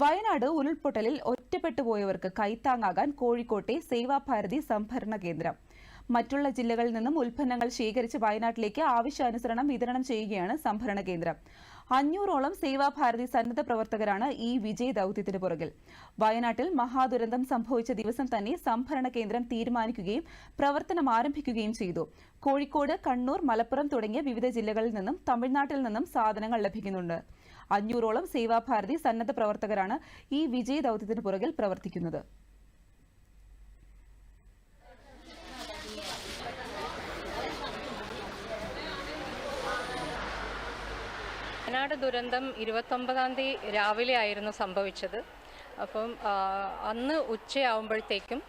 വയനാട് ഉരുൾപൊട്ടലിൽ ഒറ്റപ്പെട്ടുപോയവർക്ക് കൈത്താങ്ങാകാൻ കോഴിക്കോട്ടെ സേവാഭാരതി സംഭരണ കേന്ദ്രം. മറ്റുള്ള ജില്ലകളിൽ നിന്നും ഉൽപ്പന്നങ്ങൾ ശേഖരിച്ച് വയനാട്ടിലേക്ക് ആവശ്യാനുസരണം വിതരണം ചെയ്യുകയാണ് സംഭരണ കേന്ദ്രം. അഞ്ഞൂറോളം സേവാഭാരതി സന്നദ്ധ പ്രവർത്തകരാണ് ഈ വിജയ ദൌത്യത്തിന് പുറകിൽ. വയനാട്ടിൽ മഹാദുരന്തം സംഭവിച്ച ദിവസം തന്നെ സംഭരണ കേന്ദ്രം തീരുമാനിക്കുകയും പ്രവർത്തനം ആരംഭിക്കുകയും ചെയ്തു. കോഴിക്കോട് കണ്ണൂർ മലപ്പുറം തുടങ്ങിയ വിവിധ ജില്ലകളിൽ നിന്നും തമിഴ്നാട്ടിൽ നിന്നും സാധനങ്ങൾ ലഭിക്കുന്നുണ്ട്. അഞ്ഞൂറോളം സേവാഭാരതി സന്നദ്ധ പ്രവർത്തകരാണ് ഈ വിജയ ദൌത്യത്തിന് പുറകിൽ പ്രവർത്തിക്കുന്നത്. വയനാട് ദുരന്തം ഇരുപത്തൊമ്പതാം തീയതി രാവിലെ ആയിരുന്നു സംഭവിച്ചത്. അപ്പം അന്ന് ഉച്ചയാവുമ്പോഴത്തേക്കും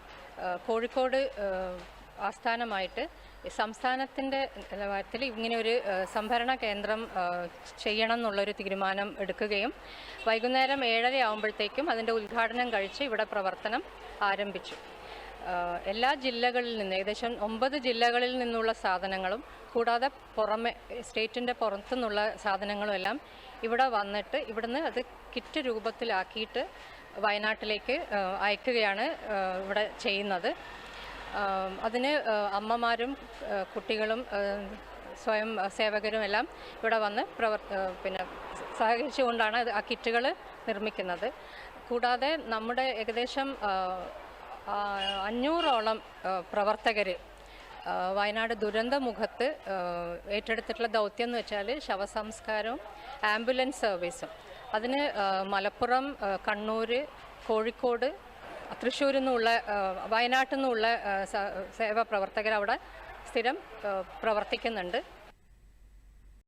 കോഴിക്കോട് ആസ്ഥാനമായിട്ട് സംസ്ഥാനത്തിന്റെ നിലവാരത്തിൽ ഇങ്ങനെ ഒരു സംഭരണ കേന്ദ്രം ചെയ്യണം എന്നുള്ളൊരു തീരുമാനം എടുക്കുകയും വൈകുന്നേരം ഏഴര ആവുമ്പോഴത്തേക്കും അതിന്റെ ഉദ്ഘാടനം കഴിച്ച് ഇവിടെ പ്രവർത്തനം ആരംഭിച്ചു. എല്ലാ ജില്ലകളിൽ നിന്ന് ഏകദേശം ഒമ്പത് ജില്ലകളിൽ നിന്നുള്ള സാധനങ്ങളും കൂടാതെ പുറമെ സ്റ്റേറ്റിന്റെ പുറത്തു നിന്നുള്ള സാധനങ്ങളും എല്ലാം ഇവിടെ വന്നിട്ട് ഇവിടുന്ന് അത് കിറ്റ് രൂപത്തിലാക്കിയിട്ട് വയനാട്ടിലേക്ക് അയക്കുകയാണ് ഇവിടെ ചെയ്യുന്നത്. അതിന് അമ്മമാരും കുട്ടികളും സ്വയം സേവകരും എല്ലാം ഇവിടെ വന്ന് പ്രവർ പിന്നെ സഹകരിച്ചുകൊണ്ടാണ് ആ കിറ്റുകൾ നിർമ്മിക്കുന്നത്. കൂടാതെ നമ്മുടെ ഏകദേശം അഞ്ഞൂറോളം പ്രവർത്തകർ വയനാട് ദുരന്തമുഖത്ത് മുഖത്ത് ഏറ്റെടുത്തിട്ടുള്ള ദൗത്യം എന്ന് വെച്ചാൽ ശവസംസ്കാരവും ആംബുലൻസ് സർവീസും. അതിന് മലപ്പുറം കണ്ണൂർ കോഴിക്കോട് തൃശ്ശൂരിൽ നിന്നുള്ള വയനാട്ടിൽ നിന്നുള്ള സേവാ പ്രവർത്തകർ അവിടെ സ്ഥിരം പ്രവർത്തിക്കുന്നുണ്ട്.